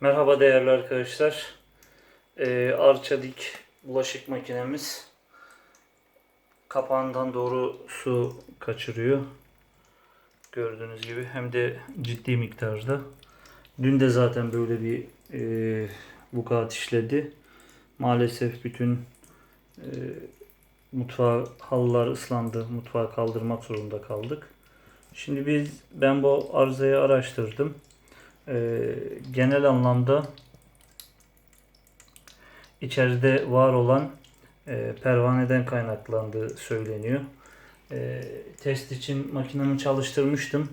Merhaba değerli arkadaşlar. Ee, Arçelik bulaşık makinemiz kapağından doğru su kaçırıyor. Gördüğünüz gibi hem de ciddi miktarda. Dün de zaten böyle bir e, işledi. Maalesef bütün e, mutfağı halılar ıslandı. Mutfağı kaldırmak zorunda kaldık. Şimdi biz ben bu arızayı araştırdım. Ee, genel anlamda içeride var olan e, pervaneden kaynaklandığı söyleniyor. E, test için makinemi çalıştırmıştım.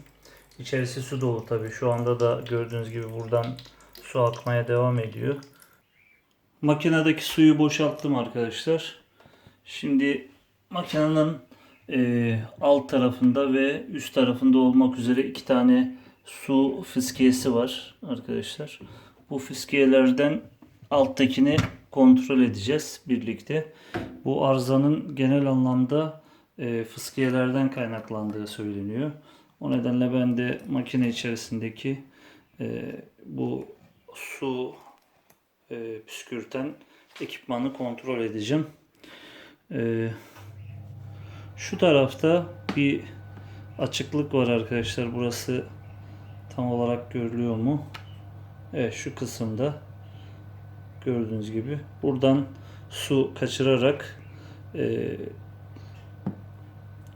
İçerisi su dolu tabi. Şu anda da gördüğünüz gibi buradan su akmaya devam ediyor. Makinedeki suyu boşalttım arkadaşlar. Şimdi makinenin e, alt tarafında ve üst tarafında olmak üzere iki tane su fıskiyesi var arkadaşlar. Bu fıskiyelerden alttakini kontrol edeceğiz birlikte. Bu arızanın genel anlamda e, fıskiyelerden kaynaklandığı söyleniyor. O nedenle ben de makine içerisindeki e, bu su e, püskürten ekipmanı kontrol edeceğim. E, şu tarafta bir açıklık var arkadaşlar. Burası tam olarak görülüyor mu? Evet şu kısımda gördüğünüz gibi buradan su kaçırarak e,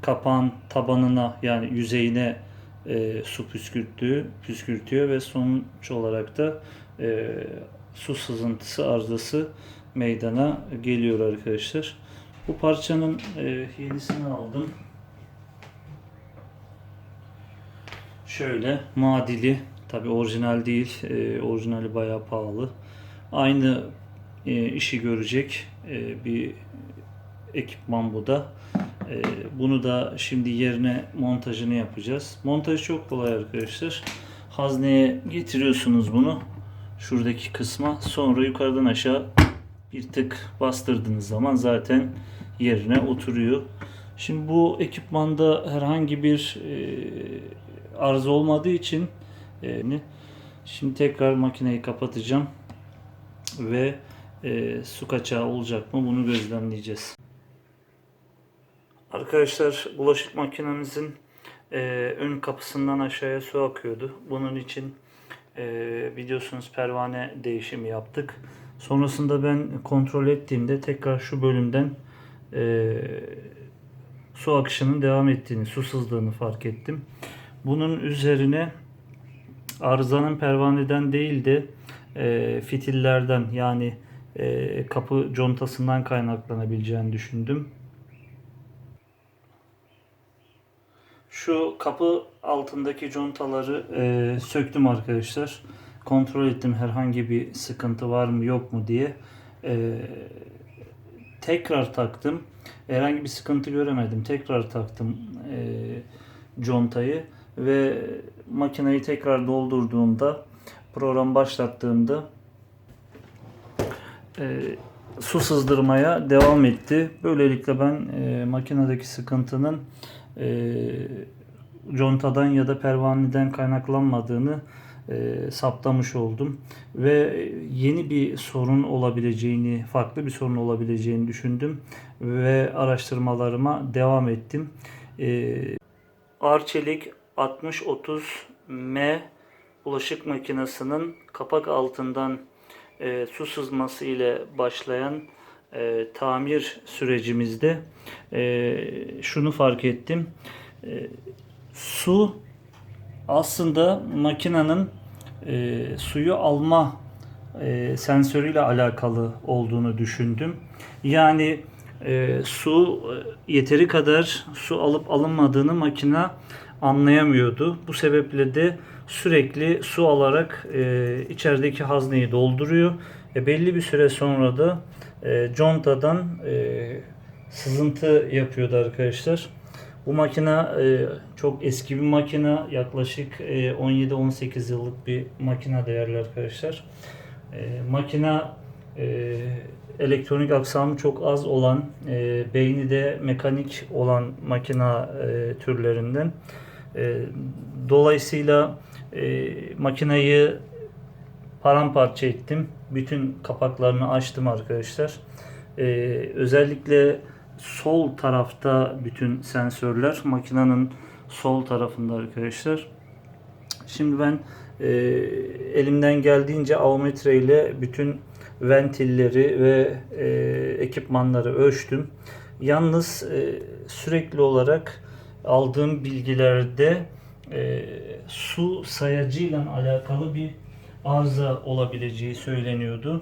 kapağın tabanına yani yüzeyine e, su püskürttüğü, püskürtüyor ve sonuç olarak da e, su sızıntısı arızası meydana geliyor arkadaşlar. Bu parçanın e, yenisini aldım. Şöyle madili tabi orijinal değil e, orijinali bayağı pahalı. Aynı e, işi görecek e, bir ekipman bu da. E, bunu da şimdi yerine montajını yapacağız. Montaj çok kolay arkadaşlar. Hazneye getiriyorsunuz bunu şuradaki kısma. Sonra yukarıdan aşağı bir tık bastırdığınız zaman zaten yerine oturuyor. Şimdi bu ekipmanda herhangi bir e, arıza olmadığı için e, şimdi tekrar makineyi kapatacağım ve e, su kaçağı olacak mı bunu gözlemleyeceğiz. Arkadaşlar bulaşık makinemizin e, ön kapısından aşağıya su akıyordu. Bunun için e, biliyorsunuz pervane değişimi yaptık. Sonrasında ben kontrol ettiğimde tekrar şu bölümden e, su akışının devam ettiğini, su sızdığını fark ettim. Bunun üzerine arızanın pervaneden değil de e, fitillerden yani e, kapı contasından kaynaklanabileceğini düşündüm. Şu kapı altındaki contaları e, söktüm arkadaşlar. Kontrol ettim herhangi bir sıkıntı var mı yok mu diye. E, tekrar taktım. Herhangi bir sıkıntı göremedim. Tekrar taktım e, contayı ve makineyi tekrar doldurduğumda program başlattığımda e, su sızdırmaya devam etti. Böylelikle ben e, makinedeki sıkıntının e, contadan ya da pervaneden kaynaklanmadığını e, saptamış oldum ve yeni bir sorun olabileceğini, farklı bir sorun olabileceğini düşündüm ve araştırmalarıma devam ettim. E, Arçelik 6030M bulaşık makinesinin kapak altından e, su sızması ile başlayan e, tamir sürecimizde e, şunu fark ettim. E, su aslında makinenin e, suyu alma e, sensörüyle alakalı olduğunu düşündüm. Yani e, su e, yeteri kadar su alıp alınmadığını makine anlayamıyordu. Bu sebeple de sürekli su alarak e, içerideki hazneyi dolduruyor. E, belli bir süre sonra da e, contadan e, sızıntı yapıyordu arkadaşlar. Bu makine e, çok eski bir makine. Yaklaşık e, 17-18 yıllık bir makine değerli arkadaşlar. E, makine e, elektronik aksamı çok az olan, e, beyni de mekanik olan makina e, türlerinden. E, dolayısıyla e, makineyi paramparça ettim. Bütün kapaklarını açtım arkadaşlar. Ee, özellikle sol tarafta bütün sensörler makinenin sol tarafında arkadaşlar. Şimdi ben e, elimden geldiğince avometre ile bütün ventilleri ve e, ekipmanları ölçtüm. Yalnız e, sürekli olarak aldığım bilgilerde e, su sayacıyla alakalı bir arıza olabileceği söyleniyordu.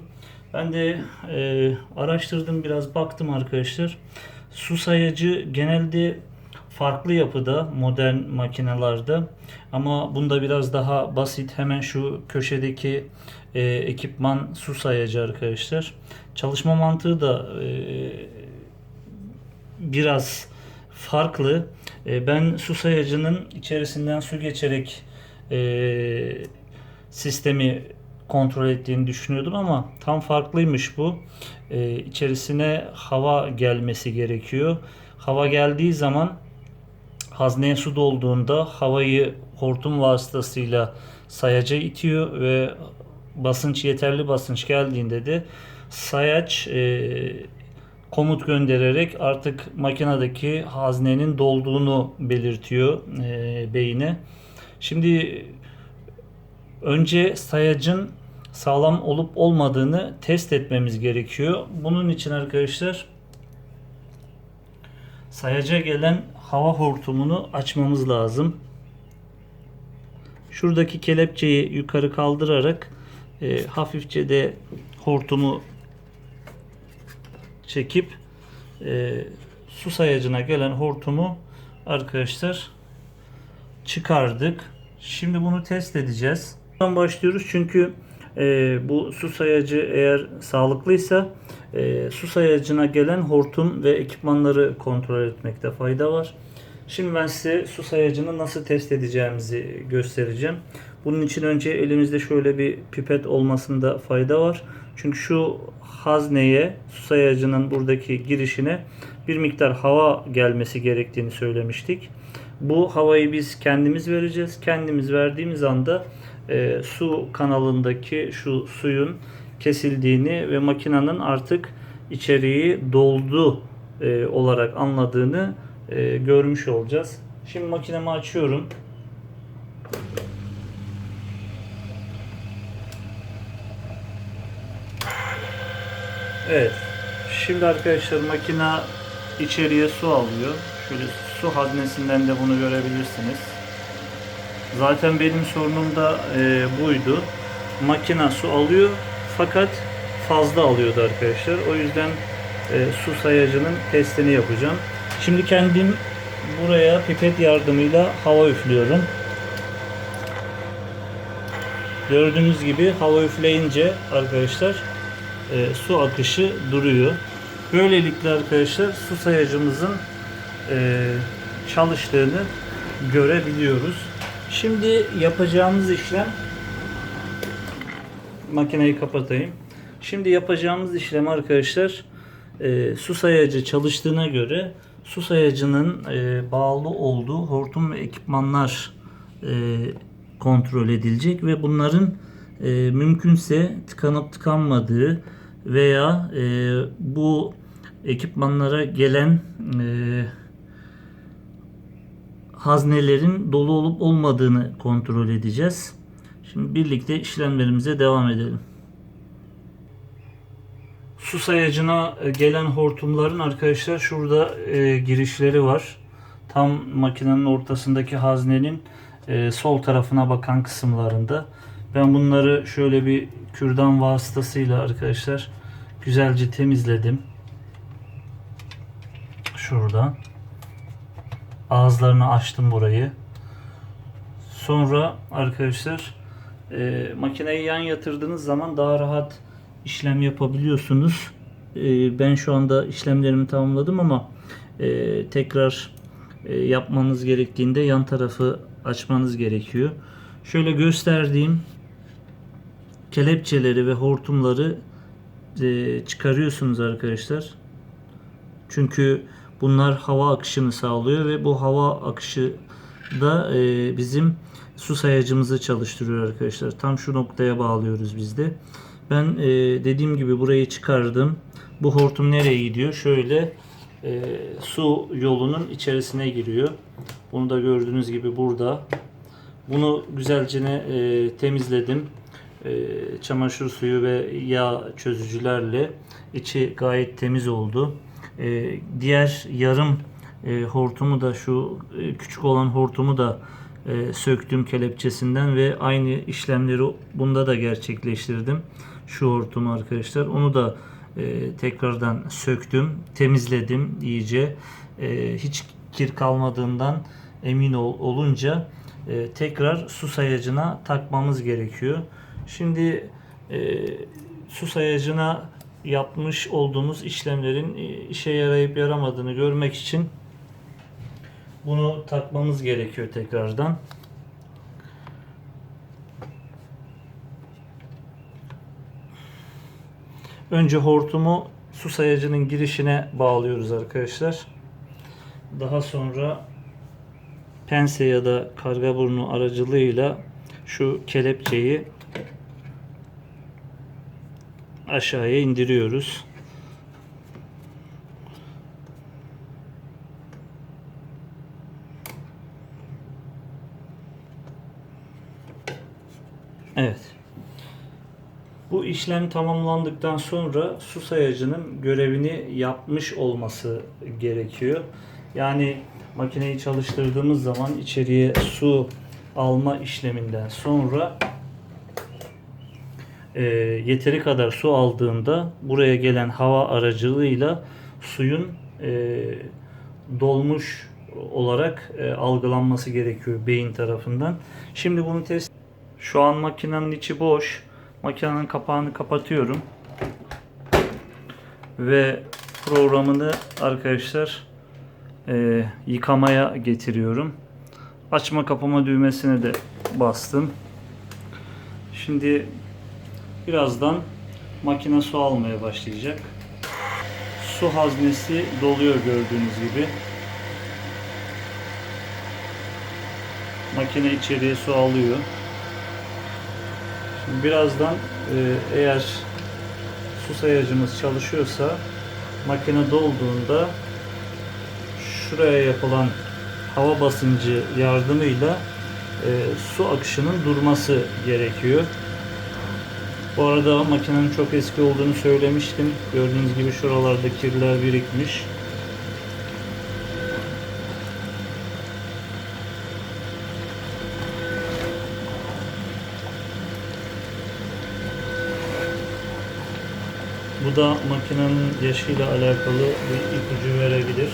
Ben de e, araştırdım biraz baktım arkadaşlar. Su sayacı genelde farklı yapıda modern makinalarda ama bunda biraz daha basit hemen şu köşedeki e, ekipman su sayacı arkadaşlar. Çalışma mantığı da e, biraz farklı. E, ben su sayacının içerisinden su geçerek e, sistemi kontrol ettiğini düşünüyordum ama tam farklıymış bu. E, içerisine hava gelmesi gerekiyor. Hava geldiği zaman hazneye su dolduğunda havayı hortum vasıtasıyla sayaca itiyor ve basınç yeterli basınç geldiğinde de sayaç e, komut göndererek artık makinedeki haznenin dolduğunu belirtiyor e, beyine. Şimdi önce sayacın sağlam olup olmadığını test etmemiz gerekiyor. Bunun için arkadaşlar sayaca gelen hava hortumunu açmamız lazım. Şuradaki kelepçeyi yukarı kaldırarak e, hafifçe de hortumu çekip e, su sayacına gelen hortumu arkadaşlar çıkardık. Şimdi bunu test edeceğiz. Buradan başlıyoruz çünkü e, bu su sayacı eğer sağlıklıysa e, su sayacına gelen hortum ve ekipmanları kontrol etmekte fayda var. Şimdi ben size su sayacını nasıl test edeceğimizi göstereceğim. Bunun için önce elimizde şöyle bir pipet olmasında fayda var. Çünkü şu hazneye, su sayacının buradaki girişine bir miktar hava gelmesi gerektiğini söylemiştik. Bu havayı biz kendimiz vereceğiz. Kendimiz verdiğimiz anda e, su kanalındaki şu suyun kesildiğini ve makinenin artık içeriği doldu e, olarak anladığını e, görmüş olacağız. Şimdi makinemi açıyorum. Evet. Şimdi arkadaşlar makina içeriye su alıyor. Şöyle su haznesinden de bunu görebilirsiniz. Zaten benim sorunum da e, buydu. Makina su alıyor fakat fazla alıyordu arkadaşlar. O yüzden e, su sayacının testini yapacağım. Şimdi kendim buraya pipet yardımıyla hava üflüyorum. Gördüğünüz gibi hava üfleyince arkadaşlar e, su akışı duruyor. Böylelikle arkadaşlar su sayacımızın e, çalıştığını görebiliyoruz. Şimdi yapacağımız işlem makineyi kapatayım. Şimdi yapacağımız işlem arkadaşlar e, su sayacı çalıştığına göre su sayacının e, bağlı olduğu hortum ve ekipmanlar e, kontrol edilecek ve bunların e, mümkünse tıkanıp tıkanmadığı veya e, bu ekipmanlara gelen e, haznelerin dolu olup olmadığını kontrol edeceğiz. Şimdi birlikte işlemlerimize devam edelim. Su sayacına e, gelen hortumların arkadaşlar şurada e, girişleri var. Tam makinenin ortasındaki haznenin e, sol tarafına bakan kısımlarında. Ben bunları şöyle bir kürdan vasıtasıyla arkadaşlar güzelce temizledim. Şuradan. Ağızlarını açtım burayı. Sonra arkadaşlar e, makineyi yan yatırdığınız zaman daha rahat işlem yapabiliyorsunuz. E, ben şu anda işlemlerimi tamamladım ama e, tekrar e, yapmanız gerektiğinde yan tarafı açmanız gerekiyor. Şöyle gösterdiğim kelepçeleri ve hortumları e, çıkarıyorsunuz arkadaşlar. Çünkü bunlar hava akışını sağlıyor ve bu hava akışı da e, bizim su sayacımızı çalıştırıyor arkadaşlar. Tam şu noktaya bağlıyoruz biz de. Ben e, dediğim gibi burayı çıkardım. Bu hortum nereye gidiyor? Şöyle e, su yolunun içerisine giriyor. Bunu da gördüğünüz gibi burada. Bunu güzelce e, temizledim. E, çamaşır suyu ve yağ çözücülerle içi gayet temiz oldu. E, diğer yarım e, hortumu da şu küçük olan hortumu da söktüm kelepçesinden ve aynı işlemleri bunda da gerçekleştirdim. Şu hortumu arkadaşlar. Onu da tekrardan söktüm, temizledim iyice. Hiç kir kalmadığından emin ol, olunca tekrar su sayacına takmamız gerekiyor. Şimdi e, su sayacına yapmış olduğumuz işlemlerin e, işe yarayıp yaramadığını görmek için bunu takmamız gerekiyor tekrardan. Önce hortumu su sayacının girişine bağlıyoruz arkadaşlar. Daha sonra pense ya da karga burnu aracılığıyla şu kelepçeyi aşağıya indiriyoruz. Evet. Bu işlem tamamlandıktan sonra su sayacının görevini yapmış olması gerekiyor. Yani makineyi çalıştırdığımız zaman içeriye su alma işleminden sonra e, yeteri kadar su aldığında buraya gelen hava aracılığıyla suyun e, dolmuş olarak e, algılanması gerekiyor beyin tarafından. Şimdi bunu test şu an makinenin içi boş. Makinenin kapağını kapatıyorum. Ve programını arkadaşlar e, yıkamaya getiriyorum. Açma kapama düğmesine de bastım. Şimdi birazdan makine su almaya başlayacak. Su haznesi doluyor gördüğünüz gibi. Makine içeriye su alıyor. Şimdi birazdan e, eğer su sayacımız çalışıyorsa makine dolduğunda şuraya yapılan hava basıncı yardımıyla e, su akışının durması gerekiyor. Bu arada makinenin çok eski olduğunu söylemiştim. Gördüğünüz gibi şuralarda kirler birikmiş. Bu da makinenin yaşıyla alakalı bir ipucu verebilir.